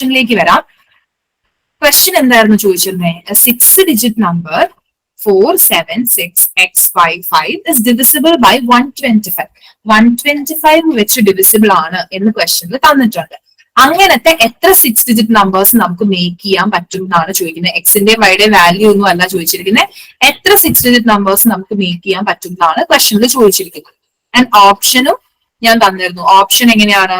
ക്വസ്റ്റ്യനിലേക്ക് വരാം. ക്വസ്റ്റ്യൻ എന്തായിരുന്നു ചോദിച്ചിരുന്നത് six digit number four seven six X five five is divisible by one twenty five one twenty five വെച്ച് divisible ആണ് എന്ന് ക്വസ്റ്റ്യനിൽ തന്നിട്ടുണ്ട്. അങ്ങനത്തെ എത്ര സിക്സ് ഡിജിറ്റ് നമ്പേഴ്സ് നമുക്ക് മേക്ക് ചെയ്യാൻ പറ്റും എന്നാണ് ചോദിക്കുന്നത്. എക്സിന്റെ വൈയുടെ വാല്യൂ ഒന്നും അല്ല ചോദിച്ചിരിക്കുന്നത്. എത്ര സിക്സ് ഡിജിറ്റ് നമ്പേഴ്സ് നമുക്ക് മേക്ക് ചെയ്യാൻ പറ്റും എന്നാണ് ക്വസ്റ്റ്യനിൽ ചോദിച്ചിരിക്കുന്നത്. ആൻഡ് ഓപ്ഷനും ഞാൻ തന്നിരുന്നു. ഓപ്ഷൻ എങ്ങനെയാണ്?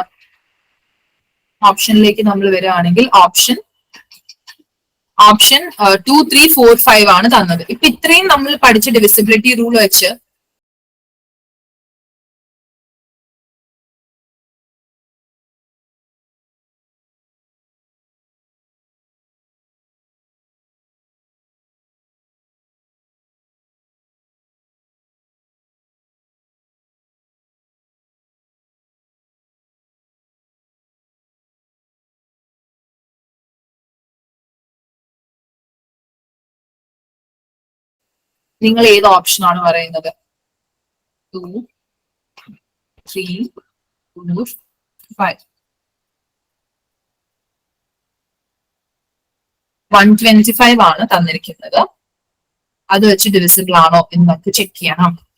ഓപ്ഷനിലേക്ക് നമ്മൾ വരികയാണെങ്കിൽ option option two three four five ആണ് തന്നത്. ഇപ്പൊ ഇത്രയും നമ്മൾ പഠിച്ച ഡിവിസിബിലിറ്റി റൂൾ വെച്ച് നിങ്ങൾ ഏത് ഓപ്ഷൻ ആണ് പറയുന്നത്? Two three four five one twenty five ആണ് തന്നിരിക്കുന്നത്. അത് വെച്ച് ഡിവിസിബിൾ ആണോ എന്ന് ചെക്ക് ചെയ്യണം.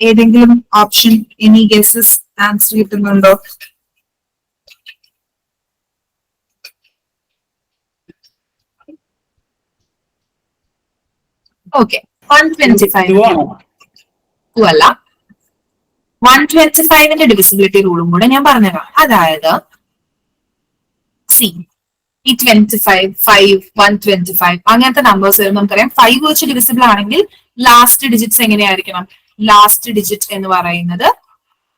ഏതെങ്കിലും ഓപ്ഷൻ എനി ഗസസ് ആൻസർ കിട്ടുന്നുണ്ടോ? ഓക്കെ വൺ ട്വന്റി ഫൈവ് അല്ല വൺ ട്വന്റി ഫൈവിന്റെ ഡിവിസിബിലിറ്റി റൂളും കൂടെ ഞാൻ പറഞ്ഞുതരാം അതായത് സി ഈ twenty five five one twenty five അങ്ങനത്തെ നമ്പേഴ്സ് വരുമ്പോൾ നമുക്കറിയാം. ഫൈവ് വെച്ച് ഡിവിസിബിൾ ആണെങ്കിൽ ലാസ്റ്റ് ഡിജിറ്റ്സ് എങ്ങനെയായിരിക്കണം? ലാസ്റ്റ് ഡിജിറ്റ് എന്ന് പറയുന്നത്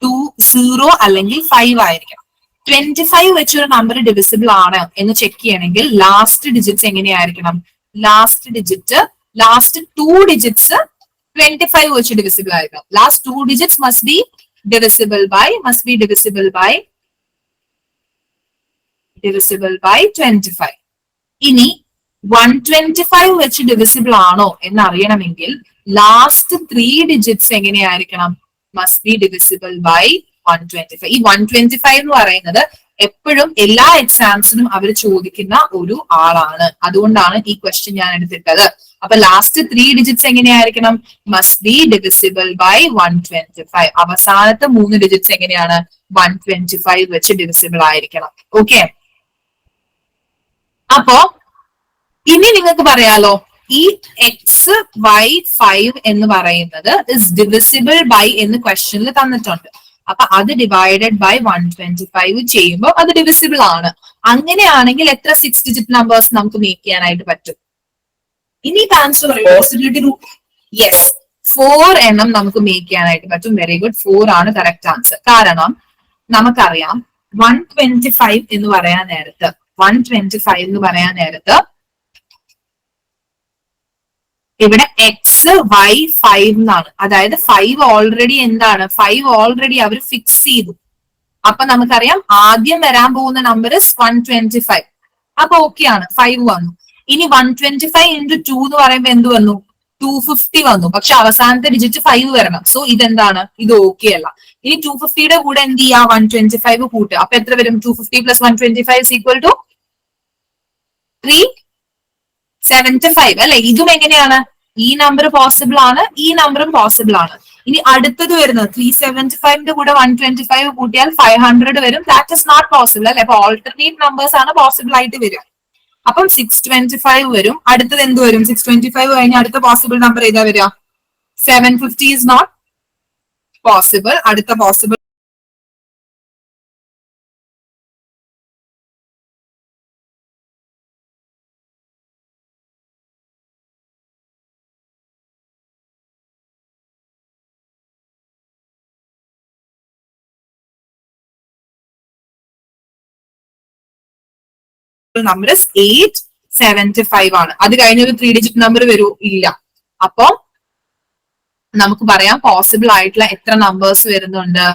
ടു സീറോ അല്ലെങ്കിൽ ഫൈവ് ആയിരിക്കണം. ട്വന്റി ഫൈവ് വെച്ചൊരു നമ്പർ ഡിവിസിബിൾ ആണ് എന്ന് ചെക്ക് ചെയ്യണമെങ്കിൽ ലാസ്റ്റ് ഡിജിറ്റ്സ് എങ്ങനെയായിരിക്കണം? Last digit last two digits twenty five വെച്ച് ഡിവിസിബിൾ ആയിരിക്കണം. Last two digits must be divisible by must be divisible by divisible by twenty five ഇനി one twenty five വെച്ച് divisible ആണോ എന്ന് അറിയണമെങ്കിൽ ലാസ്റ്റ് ത്രീ ഡിജിറ്റ്സ് എങ്ങനെയായിരിക്കണം? Must be divisible by one twenty five ഈ one twenty five എന്ന് പറയുന്നത് എപ്പോഴും എല്ലാ എക്സാംസിനും അവർ ചോദിക്കുന്ന ഒരു ആളാണ്. അതുകൊണ്ടാണ് ഈ ക്വസ്റ്റ്യൻ ഞാൻ എടുത്തിട്ടത്. അപ്പൊ ലാസ്റ്റ് ത്രീ ഡിജിറ്റ്സ് എങ്ങനെയായിരിക്കണം? Must be divisible by one twenty five അവസാനത്തെ മൂന്ന് ഡിജിറ്റ്സ് എങ്ങനെയാണ്? വൺ ട്വന്റി ഫൈവ് വെച്ച് ഡിവിസിബിൾ ആയിരിക്കണം. ഓക്കെ അപ്പോ ഇനി നിങ്ങൾക്ക് പറയാലോ. ഈ എക്സ് വൈ ഫൈവ് എന്ന് പറയുന്നത് ഇസ് ഡിവിസിബിൾ ബൈ എന്ന് ക്വസ്റ്റ്യനിൽ തന്നിട്ടുണ്ട്. അപ്പൊ അത് divided by one twenty five ചെയ്യുമ്പോൾ അത് ഡിവിസിബിൾ ആണ്. അങ്ങനെയാണെങ്കിൽ എത്ര സിക്സ് ഡിജിറ്റ് നമ്പേഴ്സ് നമുക്ക് മേക്ക് ചെയ്യാനായിട്ട് പറ്റും? ഇനി ആൻസർ പോസിബിലിറ്റി യെസ് ഫോർ എണ്ണം നമുക്ക് മേക്ക് ചെയ്യാനായിട്ട് പറ്റും. വെരി ഗുഡ് ഫോർ ആണ് കറക്റ്റ് ആൻസർ കാരണം നമുക്കറിയാം. വൺ ട്വന്റി ഫൈവ് എന്ന് പറയാൻ നേരത്ത്. വൺ ട്വന്റി ഫൈവ് എന്ന് പറയാൻ നേരത്ത് ഇവിടെ എക്സ് വൈ ഫൈവ് എന്നാണ്. അതായത് ഫൈവ് ഓൾറെഡി എന്താണ്? ഫൈവ് ഓൾറെഡി അവർ ഫിക്സ് ചെയ്തു. അപ്പൊ നമുക്കറിയാം ആദ്യം വരാൻ പോകുന്ന നമ്പർ വൺ ട്വന്റി ഫൈവ് അപ്പൊ ഓക്കെ ആണ്. ഫൈവ് വന്നു. ഇനി one twenty five into two എന്ന് പറയുമ്പോൾ എന്ത് വന്നു? ടു ഫിഫ്റ്റി വന്നു. പക്ഷെ അവസാനത്തെ ഡിജിറ്റ് ഫൈവ് വരണം. സോ ഇതെന്താണ്? ഇത് ഓക്കെ അല്ല. ഇനി ടു ഫിഫ്റ്റിയുടെ കൂടെ എന്ത് ചെയ്യാ? വൺ ട്വന്റി ഫൈവ് കൂട്ടുക. അപ്പൊ എത്ര വരും? Two fifty plus one twenty five equal to three seventy five അല്ലെ? ഇതും എങ്ങനെയാണ്? ഈ നമ്പർ പോസിബിൾ ആണ് ഈ നമ്പറും പോസിബിൾ ആണ്. ഇനി അടുത്തത് വരുന്നത് ത്രീ സെവന്റി ഫൈവിന്റെ കൂടെ വൺ ട്വന്റി ഫൈവ് കൂട്ടിയാൽ ഫൈവ് ഹൺഡ്രഡ് വരും. ദാറ്റ് ഇസ് നോട്ട് പോസിബിൾ അല്ലെ? അപ്പൊ ഓൾട്ടർനേറ്റ് നമ്പേഴ്സ് ആണ് പോസിബിൾ ആയിട്ട് വരിക. അപ്പം സിക്സ് ട്വന്റി ഫൈവ് വരും. അടുത്തത് എന്ത് വരും? സിക്സ് ട്വന്റി ഫൈവ് കഴിഞ്ഞ അടുത്ത പോസിബിൾ നമ്പർ ഏതാ വരിക? Seven fifty is not possible അടുത്ത possible number eight seventy five ആണ്. അത് കഴിഞ്ഞ ഒരു ത്രീ ഡിജിറ്റ് നമ്പർ വരൂ ഇല്ല. അപ്പൊ നമുക്ക് പറയാം പോസിബിൾ ആയിട്ടുള്ള എത്ര നമ്പേഴ്സ് വരുന്നുണ്ട്.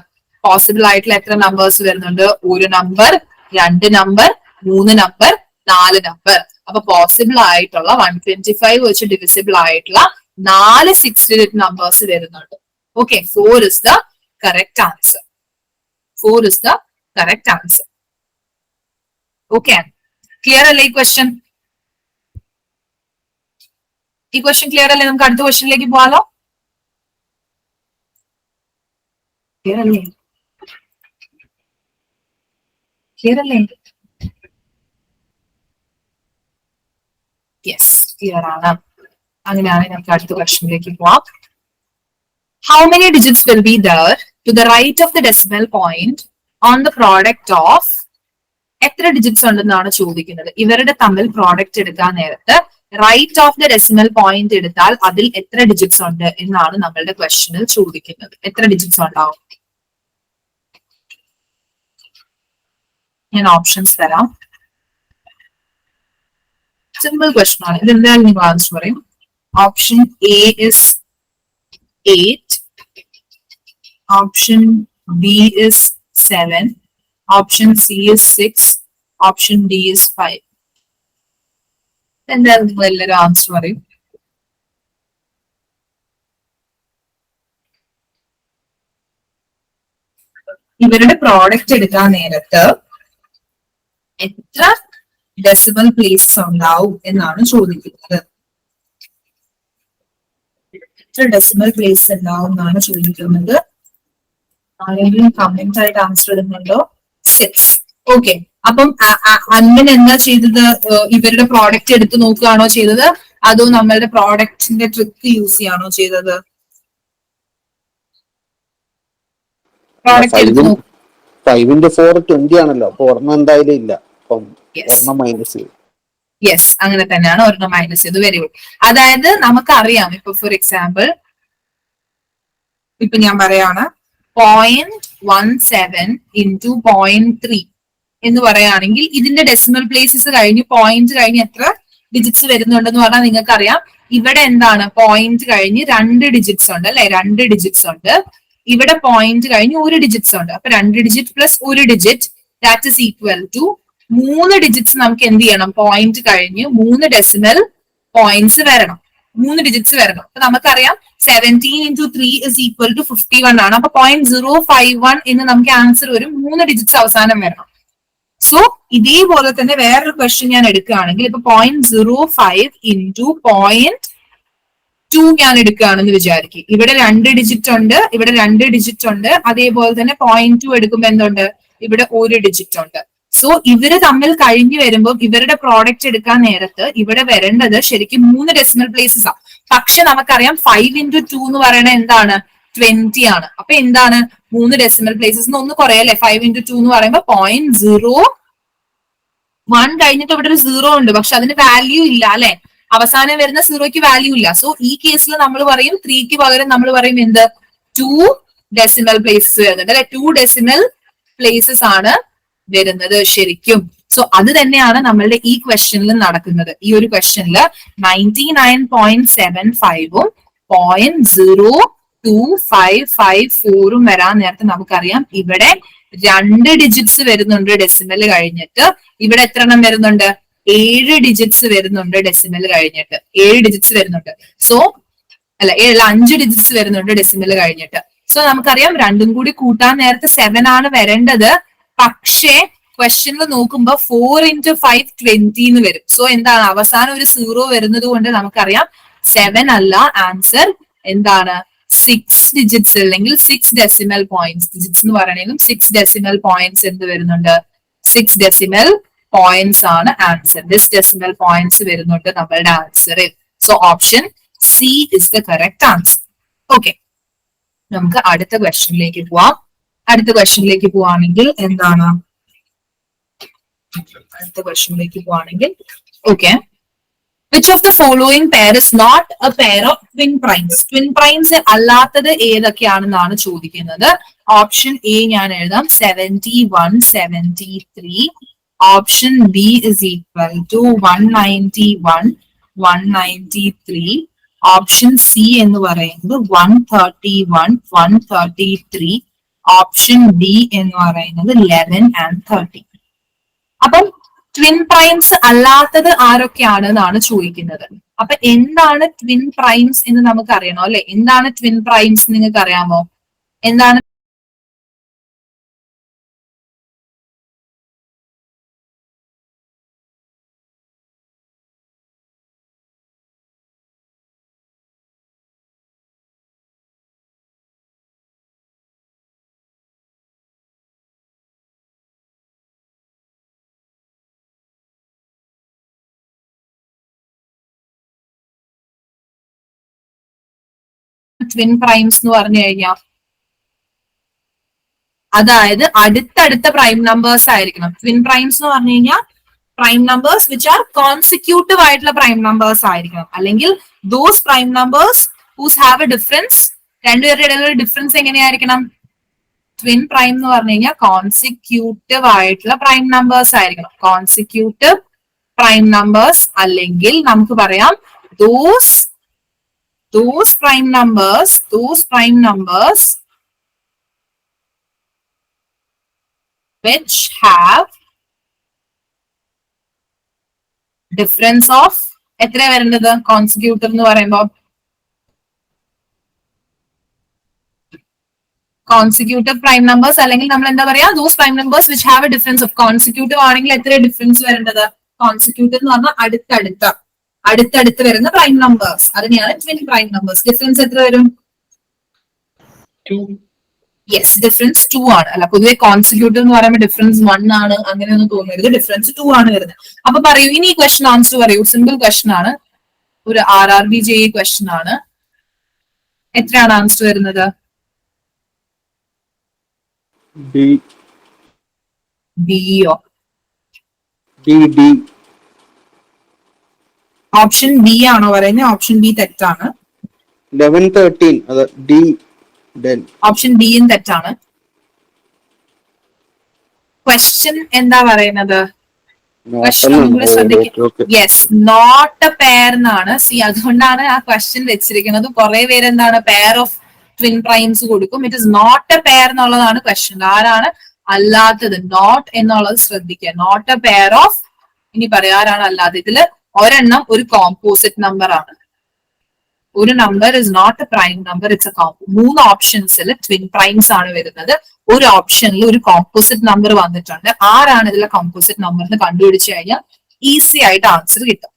പോസിബിൾ ആയിട്ടുള്ള എത്ര നമ്പേഴ്സ് വരുന്നുണ്ട്? ഒരു നമ്പർ രണ്ട് നമ്പർ മൂന്ന് നമ്പർ നാല് നമ്പർ അപ്പൊ പോസിബിൾ ആയിട്ടുള്ള വൺ ട്വന്റി ഫൈവ് വെച്ച് ഡിവിസിബിൾ ആയിട്ടുള്ള നാല് സിക്സ് ഡിജിറ്റ് നമ്പേഴ്സ് വരുന്നുണ്ട്. Okay four is the correct answer four is the correct answer okay clear അല്ലേ ഈ ക്വസ്റ്റ്യൻ ഈ ക്വസ്റ്റ്യൻ ക്ലിയർ അല്ലേ? നമുക്ക് അടുത്ത ക്വസ്റ്റ്യനിലേക്ക് പോകാലോ ക്ലിയർ അല്ലേ? ക്ലിയർ അല്ലേ? യെസ് ക്ലിയർ ആണ്. അങ്ങനെയാണെങ്കിൽ നമുക്ക് അടുത്ത ക്വസ്റ്റ്യനിലേക്ക് പോവാം. How many digits will be there to the right of the decimal point on the product of എത്ര ഡിജിറ്റ്സ് ഉണ്ടെന്നാണ് ചോദിക്കുന്നത്. ഇവരുടെ തമ്മിൽ പ്രോഡക്റ്റ് എടുക്കാൻ നേരത്ത് right of the decimal point എടുത്താൽ അതിൽ എത്ര ഡിജിറ്റ്സ് ഉണ്ട് എന്നാണ് നമ്മളുടെ ക്വസ്റ്റനിൽ ചോദിക്കുന്നത്. എത്ര ഡിജിറ്റ്സ് ഉണ്ടാവും? ഞാൻ ഓപ്ഷൻസ് തരാം. സിമ്പിൾ ക്വസ്റ്റൻ ആണ്. ഇത് എന്തായാലും നിങ്ങൾ ആൻസർ പറയും. Option A is eight option B is seven option C is six option D is five എന്തായാലും നിങ്ങൾ എല്ലാവരും ആൻസർ പറയും. ഇവരുടെ പ്രോഡക്റ്റ് എടുക്കാൻ നേരത്ത് എത്ര ഡെസിമൽ പ്ലേസസ് ഉണ്ടാവും എന്നാണ് ചോദിക്കുന്നത്. എത്ര ഡെസിമൽ പ്ലേസ് ഉണ്ടാവും എന്നാണ് ചോദിക്കുന്നത്. ആരെങ്കിലും കമന്റ് ആയിട്ട് ആൻസർ ഇടുന്നുണ്ടോ? സിക്സ് ഓക്കെ അപ്പം അന്നൻ എന്താ ചെയ്തത്? ഇവരുടെ പ്രോഡക്റ്റ് എടുത്ത് നോക്കുകയാണോ ചെയ്തത്? അതോ നമ്മളുടെ പ്രോഡക്റ്റിന്റെ ട്രിക്ക് യൂസ് ചെയ്യാണോ ചെയ്തത്? ഫോർ ട്വന്റി ആണല്ലോ. അപ്പൊ ഒരെണ്ണം എന്തായാലും ഇല്ല. അപ്പം യെസ് ഒരെണ്ണം മൈനസ് ചെയ്യും. യെസ് അങ്ങനെ തന്നെയാണ് ഒരെണ്ണം മൈനസ് ചെയ്ത് വെരി ഗുഡ് അതായത് നമുക്കറിയാം. ഇപ്പൊ ഫോർ എക്സാമ്പിൾ ഇപ്പൊ ഞാൻ പറയാണ്. Point one seven into point three എന്ന് പറയുകയാണെങ്കിൽ ഇതിന്റെ ഡെസിമൽ പ്ലേസസ് കഴിഞ്ഞ് പോയിന്റ് കഴിഞ്ഞ് എത്ര ഡിജിറ്റ്സ് വരുന്നുണ്ടെന്ന് പറഞ്ഞാൽ നിങ്ങൾക്ക് അറിയാം ഇവിടെ എന്താണ്? പോയിന്റ് കഴിഞ്ഞ് രണ്ട് ഡിജിറ്റ്സ് ഉണ്ട് അല്ലെ? രണ്ട് ഡിജിറ്റ്സ് ഉണ്ട്. ഇവിടെ പോയിന്റ് കഴിഞ്ഞ് ഒരു ഡിജിറ്റ്സ് ഉണ്ട്. അപ്പൊ രണ്ട് ഡിജിറ്റ് പ്ലസ് ഒരു digit that is equal to മൂന്ന് ഡിജിറ്റ്സ് നമുക്ക് എന്ത് ചെയ്യണം? പോയിന്റ് കഴിഞ്ഞ് മൂന്ന് ഡെസിമൽ പോയിന്റ്സ് വരണം. മൂന്ന് ഡിജിറ്റ്സ് വരണം. അപ്പൊ നമുക്കറിയാം seventeen into three is equal to fifty one ആണ്. അപ്പൊ പോയിന്റ് സീറോ ഫൈവ് വൺ എന്ന് നമുക്ക് ആൻസർ വരും. മൂന്ന് ഡിജിറ്റ്സ് അവസാനം വരണം. സോ ഇതേപോലെ തന്നെ വേറൊരു ക്വസ്റ്റ്യൻ ഞാൻ എടുക്കുകയാണെങ്കിൽ ഇപ്പൊ point zero five into point two ഞാൻ എടുക്കുകയാണെന്ന് വിചാരിക്കും. ഇവിടെ രണ്ട് ഡിജിറ്റ് ഉണ്ട് ഇവിടെ രണ്ട് ഡിജിറ്റ് ഉണ്ട്. അതേപോലെ തന്നെ പോയിന്റ് ടു എടുക്കുമ്പോൾ എന്തുണ്ട്? ഇവിടെ ഒരു ഡിജിറ്റ് ഉണ്ട്. സോ ഇവർ തമ്മിൽ കഴിഞ്ഞു വരുമ്പോൾ ഇവരുടെ പ്രോഡക്റ്റ് എടുക്കാൻ നേരത്ത് ഇവിടെ വരേണ്ടത് ശരിക്കും മൂന്ന് ഡെസിമൽ പ്ലേസസ് ആണ് പക്ഷെ നമുക്കറിയാം ഫൈവ് ഇന്റു ടു എന്ന് പറയുന്നത് എന്താണ്? ട്വന്റി ആണ്. അപ്പൊ എന്താണ്? മൂന്ന് ഡെസിമൽ പ്ലേസസ് ഒന്ന് കുറയല്ലേ? ഫൈവ് ഇന്റു ടു എന്ന് പറയുമ്പോൾ പോയിന്റ് സീറോ വൺ കഴിഞ്ഞിട്ട് ഇവിടെ ഒരു സീറോ ഉണ്ട്. പക്ഷെ അതിന് വാല്യൂ ഇല്ല അല്ലെ? അവസാനം വരുന്ന സീറോയ്ക്ക് വാല്യൂ ഇല്ല. സോ ഈ കേസിൽ നമ്മൾ പറയും ത്രീക്ക് പകരം നമ്മൾ പറയും എന്ത്? ടു ഡെസിമൽ പ്ലേസസ് വരുന്നുണ്ട് അല്ലെ? ടു ഡെസിമൽ പ്ലേസസ് ആണ് വരുന്നത് ശരിക്കും. സോ അത് തന്നെയാണ് നമ്മളുടെ ഈ ക്വസ്റ്റ്യനിൽ നടക്കുന്നത്. ഈ ഒരു ക്വസ്റ്റ്യനിൽ നയന്റി നയൻ പോയിന്റ് സെവൻ ഫൈവും point zero two five five ഫോറും വരാൻ നേരത്തെ നമുക്കറിയാം. ഇവിടെ രണ്ട് ഡിജിറ്റ്സ് വരുന്നുണ്ട് ഡെസിമൽ കഴിഞ്ഞിട്ട്. ഇവിടെ എത്ര എണ്ണം വരുന്നുണ്ട്? ഏഴ് ഡിജിറ്റ്സ് വരുന്നുണ്ട് ഡെസിമൽ കഴിഞ്ഞിട്ട്. ഏഴ് ഡിജിറ്റ്സ് വരുന്നുണ്ട്. സോ അല്ല ഏഴ് അഞ്ച് ഡിജിറ്റ്സ് വരുന്നുണ്ട് ഡെസിമൽ കഴിഞ്ഞിട്ട്. സോ നമുക്കറിയാം രണ്ടും കൂടി കൂട്ടാൻ നേരത്തെ സെവൻ ആണ് വരേണ്ടത്. പക്ഷേ ക്വസ്റ്റ്യനിൽ നോക്കുമ്പോ ഫോർ ഇന്റു ഫൈവ് ട്വന്റി എന്ന് വരും. സോ എന്താണ്? അവസാനം ഒരു സീറോ വരുന്നത് കൊണ്ട് നമുക്കറിയാം സെവൻ അല്ല ആൻസർ എന്താണ്? സിക്സ് ഡിജിറ്റ്സ് അല്ലെങ്കിൽ സിക്സ് ഡെസിമൽ പോയിന്റ്സ് ഡിജിറ്റ്സ് എന്ന് പറയണെങ്കിലും സിക്സ് ഡെസിമൽ പോയിന്റ്സ് എന്ത് വരുന്നുണ്ട്? സിക്സ് ഡെസിമൽ പോയിന്റ്സ് ആണ് ആൻസർ ദിസ് ഡെസിമൽ പോയിന്റ്സ് വരുന്നുണ്ട് നമ്മളുടെ ആൻസറിൽ so option C is the correct answer okay നമുക്ക് അടുത്ത ക്വസ്റ്റ്യനിലേക്ക് പോവാം. അടുത്ത ക്വസ്റ്റ്യനിലേക്ക് പോവാണെങ്കിൽ എന്താണ്? അടുത്ത ക്വസ്റ്റ്യനിലേക്ക് പോവാണെങ്കിൽ okay which of the following pair is not a pair of twin primes twin primes അല്ലാത്തത് ഏതൊക്കെയാണെന്നാണ് ചോദിക്കുന്നത്. ഓപ്ഷൻ എ ഞാൻ എഴുതാം. Seventy one seventy three option B is equal to one ninety one one ninety three option C എന്ന് പറയുന്നത് one thirty one one thirty three option D എന്ന് പറയുന്നത് eleven and thirty അപ്പം ട്വിൻ പ്രൈംസ് അല്ലാത്തത് ആരൊക്കെയാണ് എന്നാണ് ചോദിക്കുന്നത്. അപ്പൊ എന്താണ് ട്വിൻ പ്രൈംസ് എന്ന് നമുക്ക് അറിയണോ അല്ലെ? എന്താണ് ട്വിൻ പ്രൈംസ് നിങ്ങൾക്ക് അറിയാമോ എന്താണ് ട്വിൻ പ്രൈംസ് എന്ന് പറഞ്ഞു കഴിഞ്ഞാൽ അതായത് അടുത്തടുത്ത പ്രൈം നമ്പേഴ്സ് ആയിരിക്കണം. ട്വിൻ പ്രൈംസ് എന്ന് പറഞ്ഞു കഴിഞ്ഞാൽ prime numbers which are consecutive ആയിട്ടുള്ള പ്രൈം നമ്പേഴ്സ് ആയിരിക്കണം. അല്ലെങ്കിൽ those prime numbers whose have a difference രണ്ടുപേരുടെ ഇടയിലുള്ള ഡിഫറൻസ് എങ്ങനെയായിരിക്കണം? ട്വിൻ പ്രൈം എന്ന് പറഞ്ഞു കഴിഞ്ഞാൽ കോൺസിക്യൂട്ടീവ് ആയിട്ടുള്ള പ്രൈം നമ്പേഴ്സ് ആയിരിക്കണം. കോൺസിക്യൂട്ടീവ് പ്രൈം നമ്പേഴ്സ് അല്ലെങ്കിൽ നമുക്ക് പറയാം those those prime numbers, those prime numbers which have difference of എത്ര വരേണ്ടത്? കോൺസിക്യൂട്ടർ എന്ന് പറയുമ്പോൾ കോൺസിക്യൂട്ടീവ് പ്രൈം നമ്പേഴ്സ് അല്ലെങ്കിൽ നമ്മൾ എന്താ പറയാ? Those prime numbers which have a difference of consecutive ആണെങ്കിൽ എത്ര ഡിഫറൻസ് വരേണ്ടത്? കോൺസിക്യൂട്ടീവ് എന്ന് പറഞ്ഞാൽ അടുത്തടുത്ത. അടുത്തടുത്ത് വരുന്ന പ്രൈം നമ്പേഴ്സ് അതിനെയാണ് ട്വിൻ പ്രൈം നമ്പേഴ്സ് ഡിഫറൻസ് എത്ര വരും? യെസ് ഡിഫറൻസ് ടു ആണ്. അല്ല പൊതുവെ കോൺസിക്യൂട്ടീവ് എന്ന് പറയുമ്പോൾ ഡിഫറൻസ് വൺ ആണ്. അങ്ങനെ ഒന്നും തോന്നരുത്. ഡിഫറൻസ് ടു ആണ് വരുന്നത്. അപ്പൊ പറയൂ ഇനി ഈ ക്വസ്റ്റൻ ആൻസർ പറയൂ. സിമ്പിൾ ക്വസ്റ്റൻ ആണ്. ഒരു R R B J question ആണ്. എത്രയാണ് ആൻസർ വരുന്നത്? ബി ബിയോ ബി ഡി ഓപ്ഷൻ ബി ആണോ പറയുന്നത് ഓപ്ഷൻ ബി തെറ്റാണ്. ലെവൻ തേർട്ടീൻ അത് ഡി ഓപ്ഷൻ ബിയും തെറ്റാണ്. ക്വസ്റ്റ്യൻ എന്താ പറയുന്നത്? യെസ് നോട്ട് എ പെയർ എന്നാണ്. സി അതുകൊണ്ടാണ് ആ ക്വസ്റ്റ്യൻ വെച്ചിരിക്കുന്നത്. കുറെ പേര് എന്താണ്? പെയർ ഓഫ് ട്വിൻ പ്രൈംസ് കൊടുക്കും. It is not a pair എന്നുള്ളതാണ് ക്വസ്റ്റ്യൻ ആരാണ്? അല്ലാത്തത്. നോട്ട് എന്നുള്ളത് ശ്രദ്ധിക്കുക. നോട്ട് എ പെയർ ഓഫ് ഇനി പറയാറാണ് ആരാണ് അല്ലാതെ ഇതിൽ ഒരെണ്ണം ഒരു കോമ്പോസിറ്റ് നമ്പർ ആണ്. ഒരു number is not a prime number it's a compo മൂന്ന് ഓപ്ഷൻസിൽ ട്വിൻ പ്രൈംസ് ആണ് വരുന്നത്. ഒരു ഓപ്ഷനിൽ ഒരു കോമ്പോസിറ്റ് നമ്പർ വന്നിട്ടുണ്ട്. ആരാണ് ഇതിലെ കോമ്പോസിറ്റ് നമ്പർ എന്ന് കണ്ടുപിടിച്ചു കഴിഞ്ഞാൽ ഈസി ആയിട്ട് ആൻസർ കിട്ടും.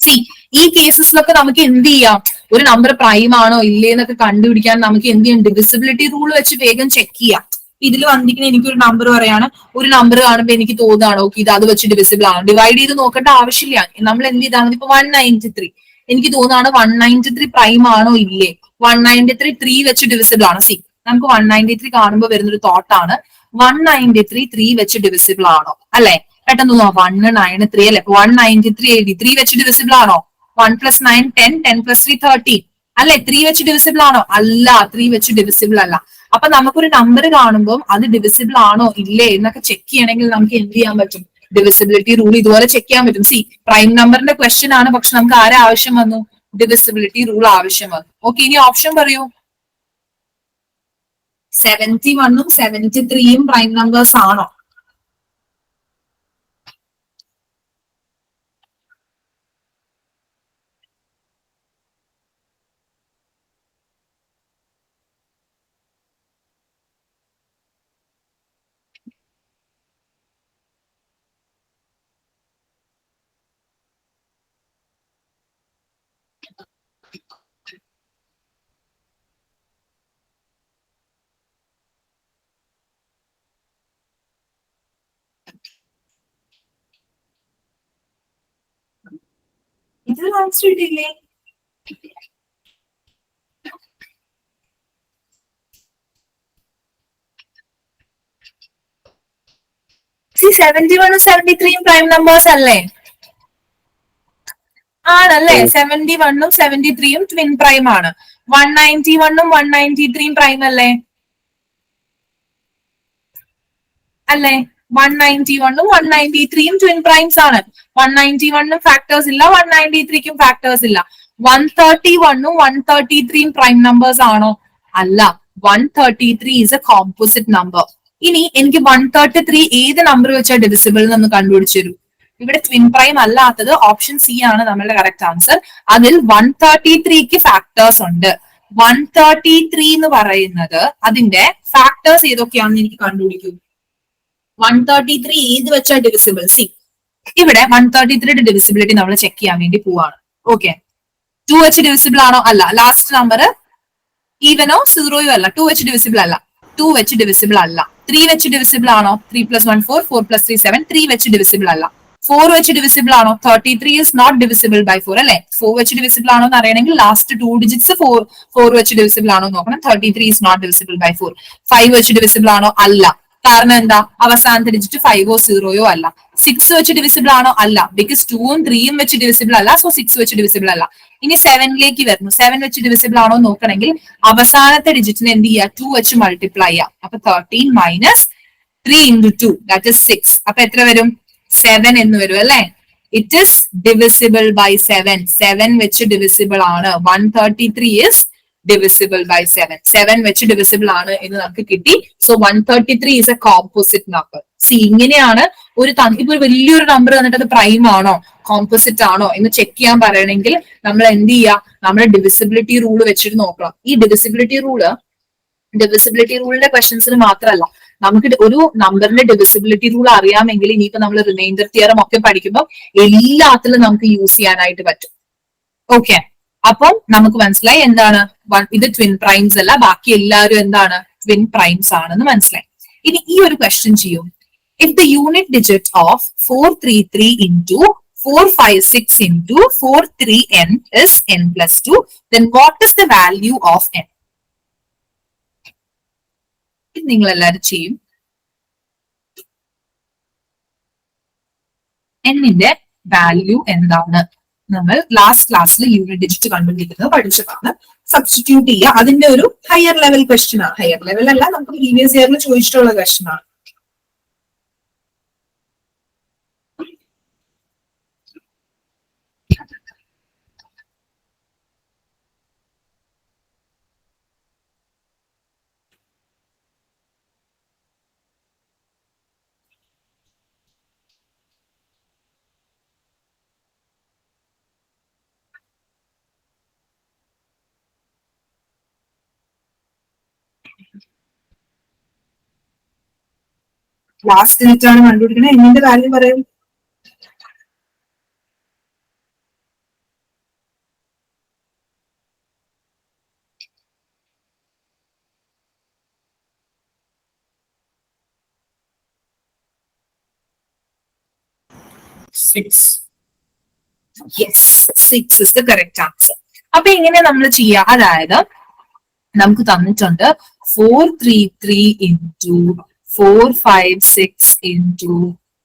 സി ഈ കേസസിലൊക്കെ നമുക്ക് എന്ത് ചെയ്യാം? ഒരു നമ്പർ പ്രൈം ആണോ ഇല്ലേന്നൊക്കെ കണ്ടുപിടിക്കാൻ നമുക്ക് എന്ത് ചെയ്യാം? ഡിവിസിബിലിറ്റി റൂൾ വെച്ച് വേഗം ചെക്ക് ചെയ്യാം. ഇതിൽ വന്നിരിക്കുന്ന എനിക്കൊരു നമ്പർ പറയാണ്. ഒരു നമ്പർ കാണുമ്പോൾ എനിക്ക് തോന്നുകയാണ് ഓക്കെ ഇത് അത് വെച്ച് ഡിവിസിബിൾ ആണ്. ഡിവൈഡ് ചെയ്ത് നോക്കേണ്ട ആവശ്യമില്ല. നമ്മൾ എന്ത് ഇതാണ് ഇപ്പൊ വൺ നയന്റി ത്രീ എനിക്ക് തോന്നുകയാണ് വൺ നയന്റി ത്രീ പ്രൈം ആണോ ഇല്ലേ? വൺ നയന്റി ത്രീ ത്രീ വെച്ച് ഡിവിസിബിൾ ആണ്. സി നമുക്ക് വൺ നയന്റി ത്രീ കാണുമ്പോൾ വരുന്നൊരു തോട്ടാണ് വൺ നയന്റി ത്രീ ത്രീ വെച്ച് ഡിവിസിബിൾ ആണോ? അല്ലെ? പെട്ടെന്ന് തോന്നുക വൺ നയൻ ത്രീ അല്ലെ? വൺ നയന്റി ത്രീ എഴുതി ത്രീ വെച്ച് ഡിവിസിബിൾ ആണോ? One plus nine ten ten plus three thirteen അല്ലെ? ത്രീ വെച്ച് ഡിവിസിബിൾ ആണോ? അല്ല ത്രീ വെച്ച് ഡിവിസിബിൾ അല്ല. അപ്പൊ നമുക്കൊരു നമ്പർ കാണുമ്പോൾ അത് ഡിവിസിബിൾ ആണോ ഇല്ലേ എന്നൊക്കെ ചെക്ക് ചെയ്യണമെങ്കിൽ നമുക്ക് എന്ത് ചെയ്യാൻ പറ്റും? ഡിവിസിബിലിറ്റി റൂൾ ഇതുപോലെ ചെക്ക് ചെയ്യാൻ പറ്റും. സി പ്രൈം നമ്പറിന്റെ ക്വസ്റ്റ്യൻ ആണ് പക്ഷെ നമുക്ക് ആരെ ആവശ്യം വന്നു? ഡിവിസിബിലിറ്റി റൂൾ ആവശ്യം വന്നു. ഓക്കെ ഇനി ഓപ്ഷൻ പറയൂ. സെവന്റി വണ്ണും സെവന്റി ത്രീയും പ്രൈം നമ്പേഴ്സ് ആണോ? ഇത് ആൻസർ കിട്ടിയില്ലേ സെവന്റി വണ്ണും സെവന്റി ത്രീയും പ്രൈം നമ്പേഴ്സ് അല്ലേ? ആണല്ലേ? ഉം. സെവന്റി വണ്ണും സെവന്റി ത്രീയും ട്വിൻ പ്രൈം ആണ്. വൺ നയന്റി വണ്ണും വൺ നയന്റി ത്രീയും പ്രൈം അല്ലേ? അല്ലേ? വൺ നയന്റി വണ്ണും വൺ നയന്റി ത്രീയും ട്വിൻ പ്രൈംസ് ആണ്. വൺ നയന്റി വണ്ണും ഫാക്ടേഴ്സ് ഇല്ല വൺ നയന്റി ത്രീക്കും ഫാക്ടേഴ്സ് ഇല്ല. വൺ തേർട്ടി വണ്ണും വൺ തേർട്ടി ത്രീയും പ്രൈം നമ്പേഴ്സ് ആണോ? അല്ല. One thirty three is a composite number ഇനി എനിക്ക് വൺ തേർട്ടി ത്രീ ഏത് നമ്പർ വെച്ചാൽ ഡിവിസിബിൾ എന്ന് കണ്ടുപിടിച്ചു തരൂ. ഇവിടെ ട്വിൻ പ്രൈം അല്ലാത്തത് ഓപ്ഷൻ സി ആണ് നമ്മളുടെ കറക്റ്റ് ആൻസർ അതിൽ വൺ തേർട്ടി ത്രീക്ക് ഫാക്ടേഴ്സ് ഉണ്ട്. വൺ തേർട്ടി ത്രീ എന്ന് പറയുന്നത് അതിന്റെ ഫാക്ടേഴ്സ് ഏതൊക്കെയാണെന്ന് എനിക്ക് കണ്ടുപിടിക്കൂ. വൺ തേർട്ടി ത്രീ ഏത് വെച്ചാൽ ഡിവിസിബിൾ സി ഇവിടെ വൺ തേർട്ടി ത്രീയുടെ ഡിവിസിബിലിറ്റി നമ്മൾ ചെക്ക് ചെയ്യാൻ വേണ്ടി പോവാണ്. ഓക്കെ ടു വെച്ച് ഡിവിസിബിൾ ആണോ? അല്ല. ലാസ്റ്റ് നമ്പർ ഈവനോ സീറോയോ അല്ല. ടു വെച്ച് ഡിവിസിബിൾ അല്ല. ടു വെച്ച് ഡിവിസിബിൾ അല്ല. ത്രീ വെച്ച് ഡിവിസിബിൾ ആണോ? Three plus one four four plus three seven three വെച്ച് ഡിവിസിബിൾ അല്ല. ഫോർ വെച്ച് ഡിവിസിബിൾ ആണോ? Thirty three is not divisible by four അല്ലെ? ഫോർ വെച്ച് ഡിവിസിബിൾ ആണോ എന്ന് അറിയണമെങ്കിൽ last two digits four four വെച്ച് ഡിവിസിബിൾ ആണോ നോക്കണം. Thirty three is not divisible by four five വെച്ച് ഡിവിസിബിൾ ആണോ? അല്ല. കാരണം എന്താ? അവസാനത്തെ ഡിജിറ്റ് ഫൈവോ സീറോയോ അല്ല. സിക്സ് വെച്ച് ഡിവിസിബിൾ ആണോ? അല്ല. ബിക്കോസ് ടൂവും ത്രീയും വെച്ച് ഡിവിസിബിൾ അല്ല. സോ സിക്സ് വെച്ച് ഡിവിസിബിൾ അല്ല. ഇനി സെവനിലേക്ക് വരുന്നു. സെവൻ വെച്ച് ഡിവിസിബിൾ ആണോ നോക്കണമെങ്കിൽ അവസാനത്തെ ഡിജിറ്റിന് എന്ത് ചെയ്യുക ടു വെച്ച് മൾട്ടിപ്ലൈ ചെയ്യാം. അപ്പൊ thirteen minus three into two that is six അപ്പൊ എത്ര വരും? സെവൻ എന്ന് വരും അല്ലെ? It is divisible by seven seven വെച്ച് ഡിവിസിബിൾ ആണ്. One thirty three is divisible by seven seven വെച്ച് ഡിവിസിബിൾ ആണ് എന്ന് നമുക്ക് കിട്ടി. So one thirty three is a composite number see ഇങ്ങനെയാണ് ഒരു ഇപ്പൊ ഒരു വലിയൊരു നമ്പർ തന്നിട്ട് അത് പ്രൈം ആണോ കോമ്പോസിറ്റ് ആണോ എന്ന് ചെക്ക് ചെയ്യാൻ പറയണമെങ്കിൽ നമ്മൾ എന്ത് ചെയ്യുക നമ്മുടെ ഡിവിസിബിലിറ്റി റൂൾ വെച്ചിട്ട് നോക്കണം. ഈ ഡിവിസിബിലിറ്റി റൂൾ ഡിവിസിബിലിറ്റി റൂളിന്റെ ക്വസ്റ്റ്യൻസിന് മാത്രമല്ല. നമുക്ക് ഒരു നമ്പറിന്റെ ഡിവിസിബിലിറ്റി റൂൾ അറിയാമെങ്കിൽ ഇനിയിപ്പോ നമ്മൾ റിമൈൻഡർ തിയറം ഒക്കെ പഠിക്കുമ്പോൾ എല്ലാത്തിലും നമുക്ക് യൂസ് ചെയ്യാനായിട്ട് പറ്റും. ഓക്കെ അപ്പം നമുക്ക് മനസ്സിലായി എന്താണ്? ഇത് ട്വിൻ പ്രൈംസ് അല്ല ബാക്കി എല്ലാവരും എന്താണ്? ട്വിൻ പ്രൈംസ് ആണെന്ന് മനസ്സിലായി. ഇനി ഈ ഒരു ക്വസ്റ്റ്യൻ ചെയ്യും. If the unit digit of four three three into four five six into four three n is n plus two then what is the value of n നിങ്ങൾ എല്ലാവരും ചെയ്യും. എന്നിന്റെ വാല്യൂ എന്താണ്? നമ്മൾ ലാസ്റ്റ് ക്ലാസ്സിൽ യൂണിറ്റ് ഡിജിറ്റ് കണ്ടുപിടിക്കുന്നത് പഠിച്ചതാണ്. Substitute ചെയ്യുക. അതിന്റെ ഒരു ഹയർ ലെവൽ ക്വസ്റ്റ്യൻ ആണ് ഹയർ ലെവൽ അല്ല നമുക്ക് പ്രീവിയസ് ഇയറിൽ ചോദിച്ചിട്ടുള്ള ക്വസ്റ്റ്യൻ ആണ് ലാസ്റ്റ് നെറ്റ് ആണ് കണ്ടുപിടിക്കുന്നത് എന്നിന്റെ വാല്യൂ പറയും. Six yes six is the correct answer അപ്പൊ ഇങ്ങനെ നമ്മൾ ചെയ്യുക അതായത് നമുക്ക് തന്നിട്ടുണ്ട് four three three into four five six into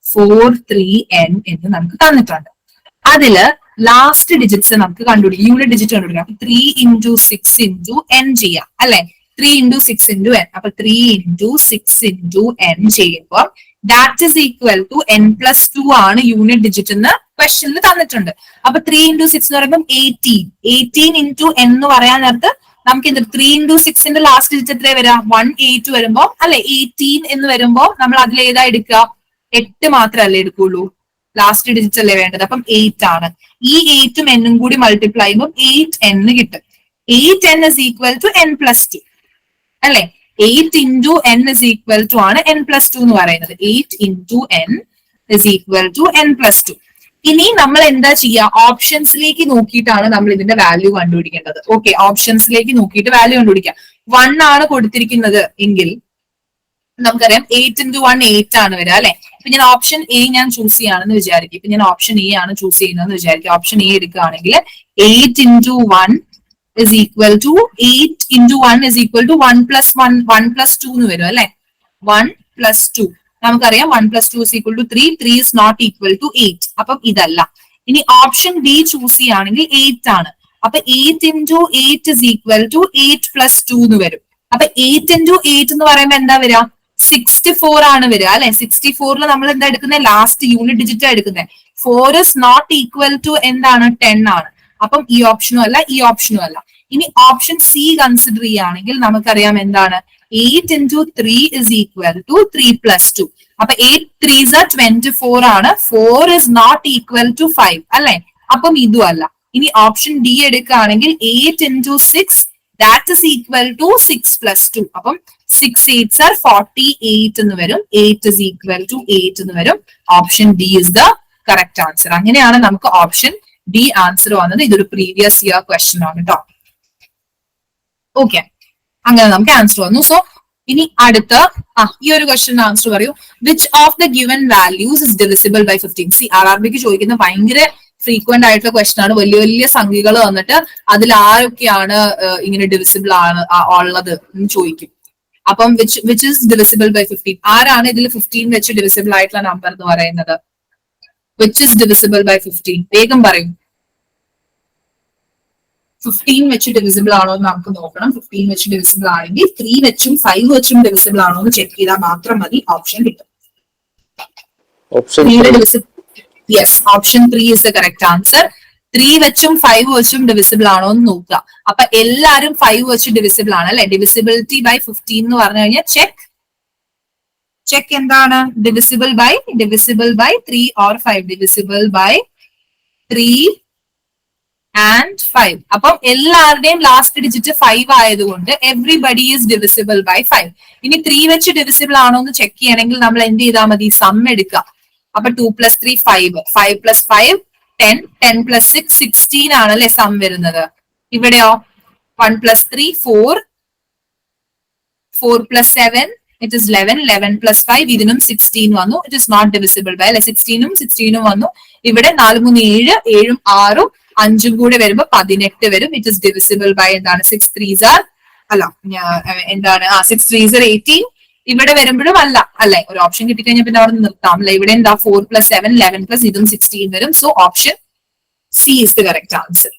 four three n എന്ന് നമുക്ക് തന്നിട്ടുണ്ട്. അതിൽ ലാസ്റ്റ് ഡിജിറ്റ്സ് നമുക്ക് കണ്ടുപിടിക്കാം യൂണിറ്റ് ഡിജിറ്റ് കണ്ടുപിടിക്കാം three into six into n ചെയ്യാം അല്ലെ? Three into six into n അപ്പൊ three into six into n ചെയ്യുമ്പോൾ that is equal to n plus two ആണ് യൂണിറ്റ് ഡിജിറ്റ് എന്ന് ക്വസ്റ്റനിൽ തന്നിട്ടുണ്ട്. അപ്പൊ ത്രീ ഇന്റു സിക്സ് എന്ന് പറയുമ്പോൾ എയ്റ്റീൻ എയ്റ്റീൻ ഇന്റു എന്ന് പറയാൻ നേരത്ത് നമുക്ക് എന്ത് ത്രീ ഇന്റു സിക്സിന്റെ ലാസ്റ്റ് ഡിജിറ്റ് എത്ര വരാം? വൺ എയ്റ്റ് വരുമ്പോ അല്ലെ? എയ്റ്റീൻ എന്ന് വരുമ്പോ നമ്മൾ അതിൽ ഏതാ എടുക്കുക? എട്ട് മാത്രമല്ലേ എടുക്കുള്ളൂ. ലാസ്റ്റ് ഡിജിറ്റ് അല്ലേ വേണ്ടത്. അപ്പം എയ്റ്റ് ആണ്. ഈ എയ്റ്റും എന്നും കൂടി മൾട്ടിപ്ലൈ ചെയ്യുമ്പോൾ എയ്റ്റ് എൻ കിട്ടും. Eight n is equal to n plus two അല്ലെ? Eight into n is equal to ആണ് എൻ പ്ലസ് ടു എന്ന് പറയുന്നത്. Eight into n is equal to n plus two ഇനി നമ്മൾ എന്താ ചെയ്യുക ഓപ്ഷൻസിലേക്ക് നോക്കിയിട്ടാണ് നമ്മൾ ഇതിന്റെ വാല്യൂ കണ്ടുപിടിക്കേണ്ടത്. ഓക്കെ ഓപ്ഷൻസിലേക്ക് നോക്കിയിട്ട് വാല്യൂ കണ്ടുപിടിക്കുക വൺ ആണ് കൊടുത്തിരിക്കുന്നത് എങ്കിൽ നമുക്കറിയാം എയ്റ്റ് ഇന്റു വൺ എയ്റ്റ് ആണ് വരിക അല്ലെ? ഇപ്പൊ ഞാൻ ഓപ്ഷൻ എ ഞാൻ ചൂസ് ചെയ്യാണെന്ന് വിചാരിക്കും. ഇപ്പൊ ഞാൻ ഓപ്ഷൻ എ ആണ് ചൂസ് ചെയ്യുന്നതെന്ന് വിചാരിക്കും. ഓപ്ഷൻ എ എടുക്കുകയാണെങ്കിൽ eight into one is equal to eight into one is equal to one plus one one plus two എന്ന് വരും അല്ലെ? വൺ പ്ലസ് ടു നമുക്കറിയാം one plus two equal to three three is not equal to eight അപ്പം ഇതല്ല. ഇനി option D choose ചെയ്യുകയാണെങ്കിൽ eight ആണ്. അപ്പൊ eight into eight is equal to eight plus two എന്ന് വരും. അപ്പൊ എയ്റ്റ് ഇന്റു എയ്റ്റ് എന്ന് പറയുമ്പോൾ എന്താ വരിക? സിക്സ്റ്റി ഫോർ ആണ് വരിക അല്ലെ? സിക്സ്റ്റി ഫോറിൽ നമ്മൾ എന്താ എടുക്കുന്നത് ലാസ്റ്റ് യൂണിറ്റ് ഡിജിറ്റ് എടുക്കുന്നത് four is not equal to എന്താണ്? ടെൻ ആണ്. അപ്പം ഈ ഓപ്ഷനും അല്ല ഈ ഓപ്ഷനും അല്ല. ഇനി ഓപ്ഷൻ സി കൺസിഡർ ചെയ്യുകയാണെങ്കിൽ നമുക്കറിയാം എന്താണ്? Eight into three is equal to three plus two അപ്പൊ എയ്റ്റ് ത്രീസ് ട്വന്റി ഫോർ ആണ്. Four is not equal to five അല്ലെ? അപ്പം ഇതും അല്ല. ഇനി ഓപ്ഷൻ ഡി എടുക്കുകയാണെങ്കിൽ eight into six that is equal to six plus two അപ്പം six eights are forty eight എന്ന് വരും. Eight is equal to eight എന്ന് വരും. Option D is the correct answer അങ്ങനെയാണ് നമുക്ക് ഓപ്ഷൻ ഡി ആൻസർ വന്നത്. ഇതൊരു പ്രീവിയസ് ഇയർ ക്വസ്റ്റൻ ആണ് കേട്ടോ ഓക്കെ അങ്ങനെ നമുക്ക് ആൻസർ വന്നു. സോ ഇനി അടുത്ത ആ ഈ ഒരു ക്വസ്റ്റൻ ആൻസർ പറയൂ. Which of the given values is divisible by fifteen C R R ബിക്ക് ചോദിക്കുന്ന ഭയങ്കര ഫ്രീക്വന്റ് ആയിട്ടുള്ള ക്വസ്റ്റൻ ആണ്. വലിയ വലിയ സംഖ്യകൾ വന്നിട്ട് അതിൽ ആരൊക്കെയാണ് ഇങ്ങനെ ഡിവിസിബിൾ ആണ് ഉള്ളത് എന്ന് ചോദിക്കും. അപ്പം which which is divisible by fifteen ആരാണ് ഇതിൽ ഫിഫ്റ്റീൻ വെച്ച് ഡിവിസിബിൾ ആയിട്ടുള്ള നമ്പർ എന്ന് പറയുന്നത്? Which is divisible by fifteen വേഗം പറയും. ഫിഫ്റ്റീൻ വെച്ച് ഡിവിസിബിൾ ആണോ എന്ന് നമുക്ക് നോക്കണം. ഫിഫ്റ്റീൻ വെച്ച് ഡിവിസിബിൾ ആണെങ്കിൽ ത്രീ വെച്ചും ഫൈവ് വെച്ചും ഡിവിസിബിൾ ആണോ എന്ന് ചെക്ക് ചെയ്താൽ മാത്രം മതി ഓപ്ഷൻ കിട്ടും. ഓപ്ഷൻ ത്രീയുടെ divisible yes option three is the correct answer three വെച്ചും ഫൈവ് വെച്ചും ഡിവിസിബിൾ ആണോ എന്ന് നോക്കുക. അപ്പൊ എല്ലാരും ഫൈവ് വെച്ച് ഡിവിസിബിൾ ആണ് അല്ലെ? ഡിവിസിബിലിറ്റി ബൈ ഫിഫ്റ്റീൻ എന്ന് പറഞ്ഞു കഴിഞ്ഞാൽ ചെക്ക് ചെക്ക് എന്താണ്? Divisible by divisible by three or five divisible by three and five അപ്പം എല്ലാവരുടെയും ലാസ്റ്റ് ഡിജിറ്റ് ഫൈവ് ആയതുകൊണ്ട് everybody is divisible by five ഇനി ത്രീ വെച്ച് ഡിവിസിബിൾ ആണോ എന്ന് ചെക്ക് ചെയ്യണമെങ്കിൽ നമ്മൾ എന്ത് ചെയ്താൽ മതി? സം എടുക്കുക. അപ്പൊ two plus three five five plus five ten ten plus six sixteen ആണല്ലേ സം വരുന്നത്. ഇവിടെയോ? One plus three four four plus seven it is eleven eleven plus five ഇതിനും സിക്സ്റ്റീൻ വന്നു. It is not divisible by അല്ലെ? സിക്സ്റ്റീനും സിക്സ്റ്റീനും വന്നു. ഇവിടെ നാല് മൂന്ന് ഏഴ് ഏഴും ആറും അഞ്ചും കൂടെ വരുമ്പോ പതിനെട്ട് വരും. ഇറ്റ് ഇസ് ഡിവിസിബിൾ ബൈ എന്താണ്? സിക്സ് ത്രീസ് ആർ അല്ല എന്താണ്? ആ സിക്സ് ത്രീസ് ആർ എയ്റ്റീൻ ഇവിടെ വരുമ്പോഴും അല്ല അല്ലെ? ഒരു ഓപ്ഷൻ കിട്ടിക്കഴിഞ്ഞാൽ പിന്നെ അവിടെ നിർത്താം അല്ലെ? ഇവിടെ എന്താ? Four plus seven eleven plus ഇതും സിക്സ്റ്റീൻ വരും. So option C is the correct answer